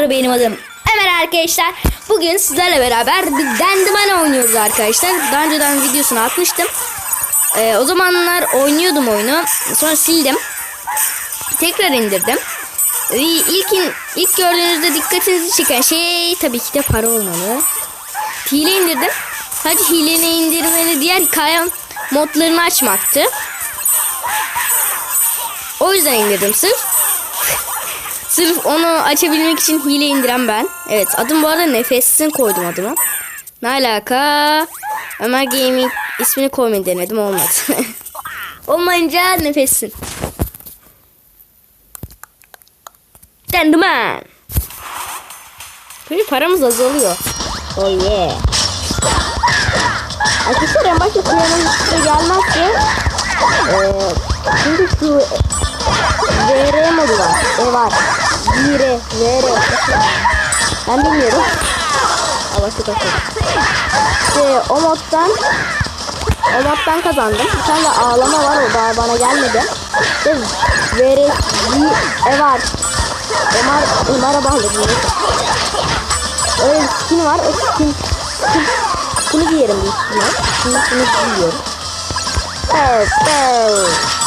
Ömer benim adım. Ömer arkadaşlar. Bugün sizlerle beraber bir Dendiman oynuyoruz arkadaşlar. Daha önceden videosunu atmıştım. Ee, o zamanlar oynuyordum oyunu. Sonra sildim. Tekrar indirdim. Ve ilkin, ilk gördüğünüzde dikkatinizi çeken şey tabii ki de para olmalı. Hile indirdim. Sadece hileni indirmeni diğer hikaye modlarını açmaktı. O yüzden indirdim sırf. Sırf onu açabilmek için hile indiren ben. Evet adım bu arada Nefessin koydum adıma. Ne alaka? Ömer Gaming ismini koymayı denedim olmadı. Olmayınca Nefessin. Dendiman. Böyle paramız azalıyor. Oh yeah. Arkadaşlar en başta kuyanın üstüne gelmezse ee, şimdi şu VR modu var. E var. VR, VR. Ben bilmiyorum. Ama şu kaçıyor. İşte o moddan o moddan kazandım. Bir tane de ağlama var o daha bana gelmedi. İşte VR, E var. Ömer, Ömer'e bağladım. Öyle bir skin var. O skin, skin, skin'i giyerim büyük ihtimal. Şimdi skin'i giyiyorum. Evet, evet.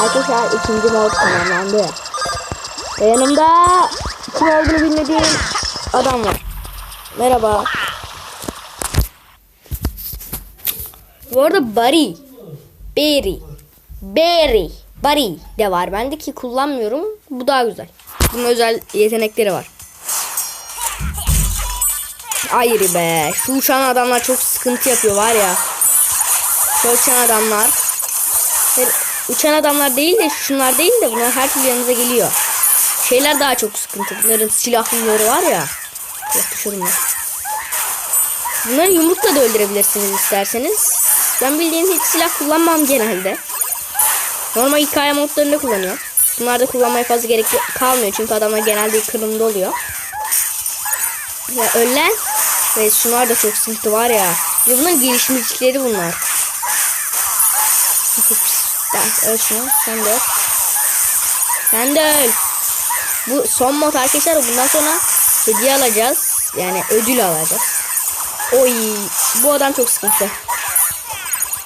Arkadaşlar ikinci mod tamamlandı. Ve yanımda kim olduğunu bilmediğim adam var. Merhaba. Bu arada Barry. Berry. Berry. Barry de var. Bende ki kullanmıyorum. Bu daha güzel. Bunun özel yetenekleri var. Hayır be. Şu uçan adamlar çok sıkıntı yapıyor var ya. Şu uçan adamlar. Uçan adamlar değil de şunlar değil de bunlar her türlü yanınıza geliyor. Şeyler daha çok sıkıntı. Bunların silahlıları var ya. Yok düşürdüm ya. Bunları yumrukla da öldürebilirsiniz isterseniz. Ben bildiğin hiç silah kullanmam genelde. Normal hikaye modlarında kullanıyorum. Bunlarda kullanmaya fazla gerek kalmıyor. Çünkü adamlar genelde kırımda oluyor. Ya ölen ve şunlar da çok sıkıntı var ya. Ya bunların gelişmişlikleri bunlar. Çok Ya, öl şunu. Sen de öl. Sen de öl. Bu son mod arkadaşlar. Bundan sonra hediye alacağız. Yani ödül alacağız. Oy. Bu adam çok sıkıntı.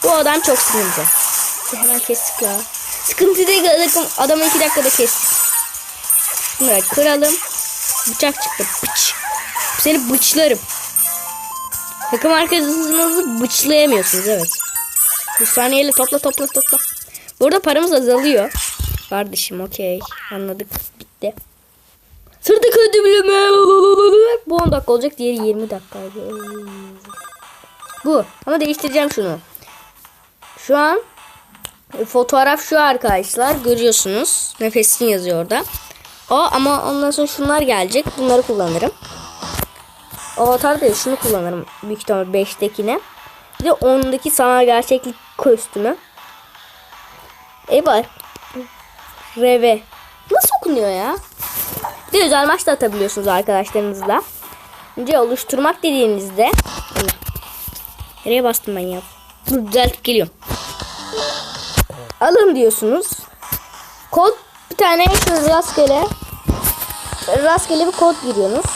Bu adam çok sıkıntı. Hemen kestik la. Sıkıntı değil adamı, iki dakikada kestik. Bunları kıralım. Bıçak çıktı. Bıç. Seni bıçlarım. Takım arkadaşınızı bıçlayamıyorsunuz evet. Bu saniyeyle topla topla topla. Burada paramız azalıyor. Kardeşim okey. Anladık. Bitti. Sırtık ödümlüme. Bu 10 dakika olacak. Diğeri 20 dakika. Bu. Ama değiştireceğim şunu. Şu an fotoğraf şu arkadaşlar. Görüyorsunuz. Nefesin yazıyor orada. O ama ondan sonra şunlar gelecek. Bunları kullanırım. Avatar değil şunu kullanırım. Büyük ihtimal 5'tekine. Bir de 10'daki sanal gerçeklik kostümü. E bak. Reve. Nasıl okunuyor ya? Bir özel maç da atabiliyorsunuz arkadaşlarınızla. Önce oluşturmak dediğinizde Nereye bastım ben ya? Dur düzeltip geliyorum. Alın diyorsunuz. Kod bir tane rastgele rastgele bir kod giriyorsunuz.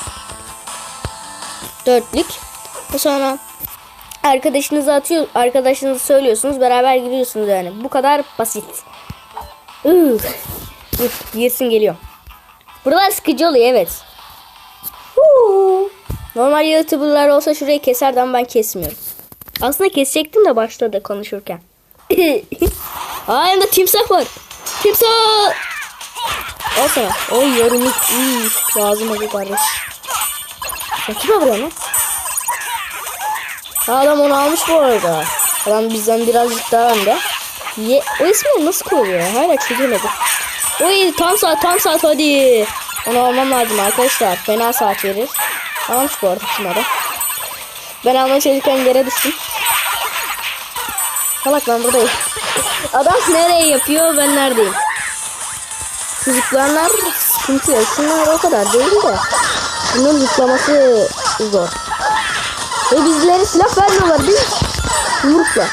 Dörtlük. Sonra arkadaşınıza atıyor, arkadaşınıza söylüyorsunuz. Beraber giriyorsunuz yani. Bu kadar basit. Girsin geliyor. Buralar sıkıcı oluyor evet. Normal youtuberlar olsa şurayı keserdi ama ben kesmiyorum. Aslında kesecektim de başladı konuşurken. Aa de timsah var. Timsah. Al sana. Oy yorumluk. Lazım oldu kardeş. Kime vuruyorsun lan? Adam onu almış bu arada. Adam bizden birazcık daha önde. Ye o ismi nasıl koyuyor ya? Hala çözemedim. Oy tam saat tam saat hadi. Onu almam lazım arkadaşlar. Fena saat verir. Almış bu arada şunları. Ben almaya çalışırken yere düştüm. Salak ben buradayım. Adam nereye yapıyor ben neredeyim? Çocuklarlar sıkıntı yok. Şunlar o kadar değil de. Bunun zıplaması zor. Ve bizlere silah vermiyorlar mi? Yumrukla.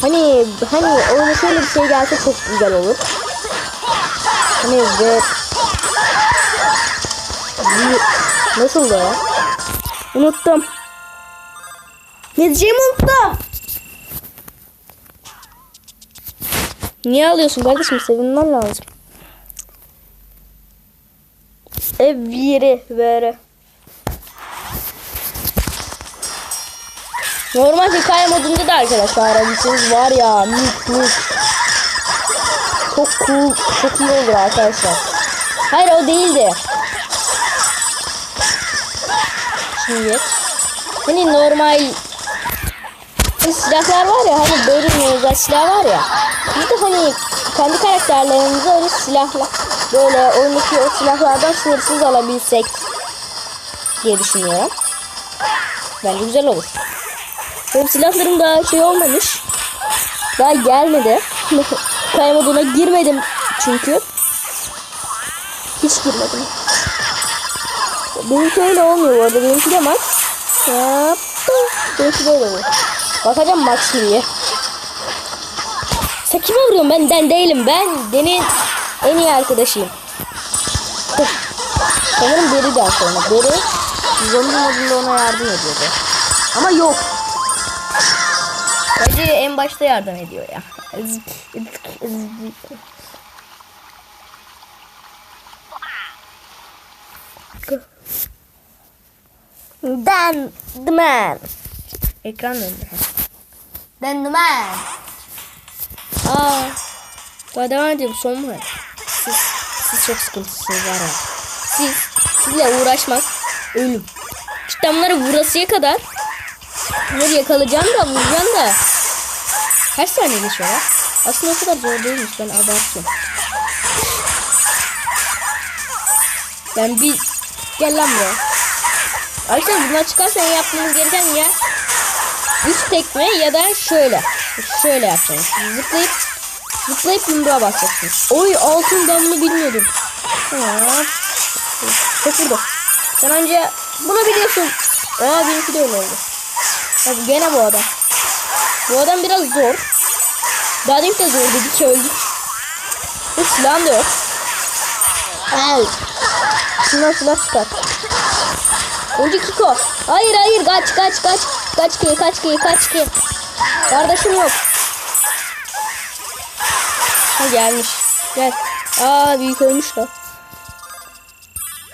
Hani hani oyuna şöyle bir şey gelse çok güzel olur. Hani ve Nasıl da ya? Unuttum. Ne diyeceğimi unuttum. Niye ağlıyorsun kardeşim? Sevinmen lazım. Ev yeri vere. Normal hikaye modunda da arkadaşlar arabisiniz var ya mük mük. Çok cool, çok iyi olur arkadaşlar. Hayır o değildi. Şimdi hani normal silahlar var ya hani böyle özel silah var ya. Biz de hani kendi karakterlerimizi öyle silahla böyle oyundaki o silahlardan sınırsız alabilsek diye düşünüyorum. Bence güzel olur. Benim silahlarım daha şey olmamış. Daha gelmedi. Kaya moduna girmedim çünkü. Hiç girmedim. Benimki öyle olmuyor bu arada. Benimki de max. Benimki de öyle. Bakacağım max diye. Sen kime vuruyorsun? Ben den değilim. Ben Den'in en iyi arkadaşıyım. Sanırım Beri'den sonra. Beri zombi modunda ona yardım ediyordu. Ama yok. Bence en başta yardım ediyor ya. Dan the man. Ekran döndü. Dan the man. Aa. Daha devam ediyor. Son mu? Siz, siz çok sıkıntısınız var ya. Siz, sizle uğraşmak ölüm. Cidden bunları vurasıya kadar bunları yakalayacağım da vuracağım da Kaç saniye geçiyor ya? Aslında o kadar zor değilmiş ben abartıyorum. Ben bir gel lan buraya. Arkadaşlar bunlar çıkarsa en yapmamız gereken ya üç tekme ya da şöyle. Şöyle yapacaksınız. Zıplayıp zıplayıp yumruğa basacaksınız. Oy altın ben bunu bilmiyordum. Vurdu. Sen önce bunu biliyorsun. Aa benimki de öyle oldu. Abi gene bu adam. Bu adam biraz zor. Daha demin de zor dedik ki öldük. Hiç silahım da yok. Al. Şundan silah çıkar. Önce Kiko. Hayır hayır kaç kaç kaç. Kaç ki kaç ki kaç ki. Kardeşim yok. Ha gelmiş. Gel. Aa büyük ölmüş lan.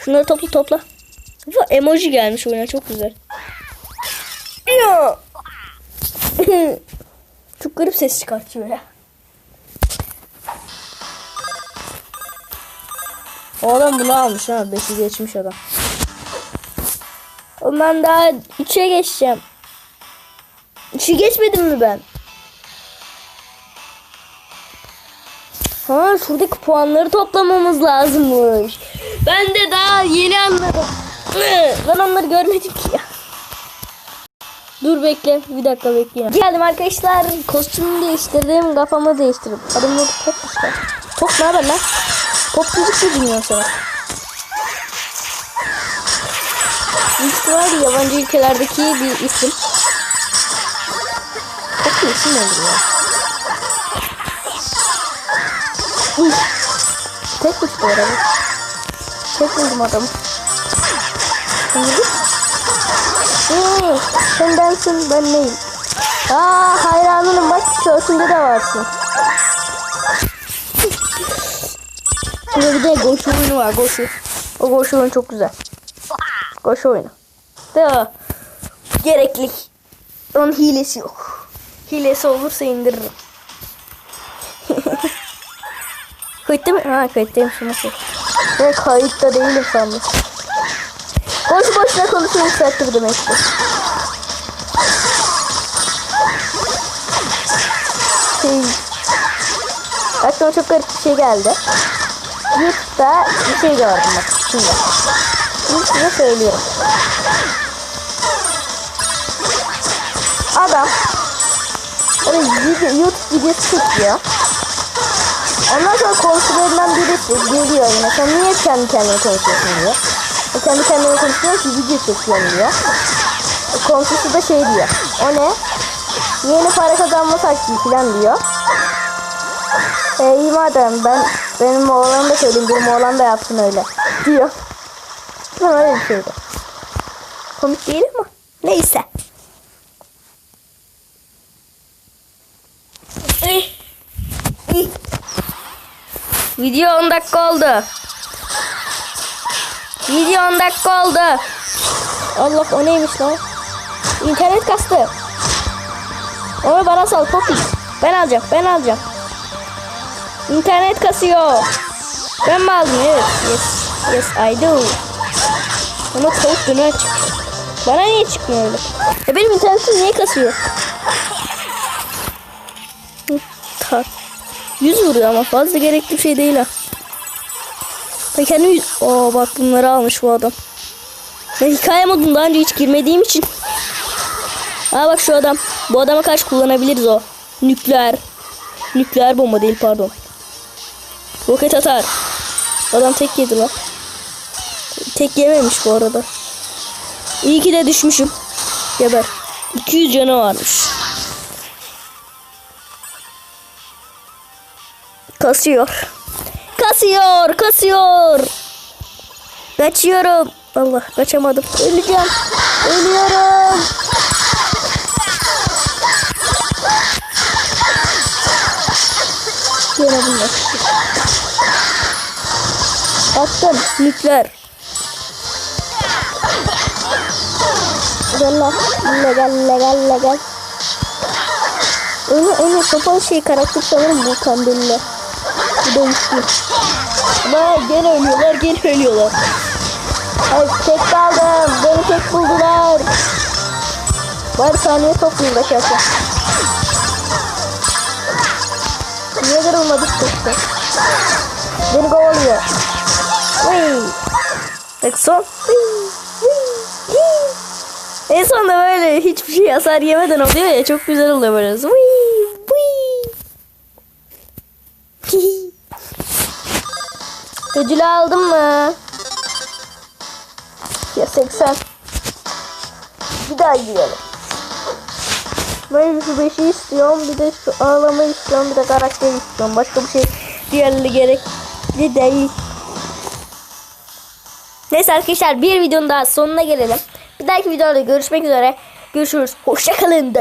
Şunları topla topla. Bu emoji gelmiş oyuna çok güzel. Ya. Çok garip ses çıkartıyor ya. O adam bunu almış ha. 5'i geçmiş adam. Ben daha 3'e geçeceğim. 3'ü geçmedim mi ben? Ha şuradaki puanları toplamamız lazımmış. Ben de daha yeni anladım. Ben onları görmedim ki ya. Dur bekle. Bir dakika bekle. Geldim arkadaşlar. Kostümümü değiştirdim. Kafamı değiştirdim. Adım yok Top işte. Top ne haber lan? Top müzik mi dinliyorsun sen? Büyük ihtimalle yabancı ülkelerdeki bir isim. Çok bir isim olur ya. Uy. Tekmiş bu arada. Tek buldum adamı. Şimdi Hmm, sen bensin ben neyim? Aa hayranının bak tişörtünde de varsın. Burada bir de koşu oyunu var koşu. O koşu oyunu çok güzel. Koşu oyunu. Da gerekli. Onun hilesi yok. Hilesi olursa indiririm. Kayıtta mı? Ha kayıttayım nasıl? Ben kayıtta değilim sandım. Boş boşuna konuşuyor yükselttir demekti. Şey, aklıma çok garip bir şey geldi. YouTube'da bir şey gördüm bak şimdi. Şimdi size söylüyorum. Adam öyle YouTube videosu çekiyor. Ondan sonra komşularından birisi geliyor yine. Sen niye kendi kendine konuşuyorsun diyor. O kendi kendine konuşuyor ki video çekiyorum. O komşusu da şey diyor. O ne? Yeni para kazanma taktiği falan diyor. E iyi madem ben benim oğlanı da söyleyeyim. Benim oğlan da yapsın öyle. Diyor. ihtimal öyle bir şeydi. Komik değil ama. Neyse. Video 10 dakika oldu. Video 10 dakika oldu. Allah o neymiş lan? İnternet kastı. Onu bana sal Poppy. Ben alacağım ben alacağım. İnternet kasıyor. Ben mi aldım? Evet. Yes. Yes I do. Ama tavuk döner çıkıyor. Bana niye çıkmıyor öyle? E benim internetim niye kasıyor? 100 vuruyor ama fazla gerekli bir şey değil ha. Ben kendim yüz... Oo bak bunları almış bu adam. Ben hikaye modunda daha önce hiç girmediğim için. Aa bak şu adam. Bu adama karşı kullanabiliriz o. Nükleer. Nükleer bomba değil pardon. Roket atar. Adam tek yedi lan. Tek yememiş bu arada. İyi ki de düşmüşüm. Geber. 200 canı varmış. Kasıyor. Kasıyor, kasıyor. Kaçıyorum. Allah kaçamadım. Öleceğim. Ölüyorum. Gene bunlar. Attım. Nükleer. Gel lan. Gel gel gel gel. Onu onu kapalı şey karakter sanırım bu kandille. Bu da üçlü. Ama gene ölüyorlar gene ölüyorlar. Ay tek kaldım. Beni tek buldular. Bari saniye toplayayım da şaka. Niye kırılmadık tekte? Beni kovalıyor. Vıy. Bak son. En sonunda böyle hiçbir şey hasar yemeden oluyor ya çok güzel oluyor böyle. Vıy, Ödülü aldın mı? Ya 80. Bir daha girelim. Ben şu beşi istiyorum. Bir de şu ağlamayı istiyorum. Bir de karakter istiyorum. Başka bir şey diğerleri gerekli değil. Neyse arkadaşlar bir videonun daha sonuna gelelim. Bir dahaki videoda görüşmek üzere. Görüşürüz. Hoşçakalın.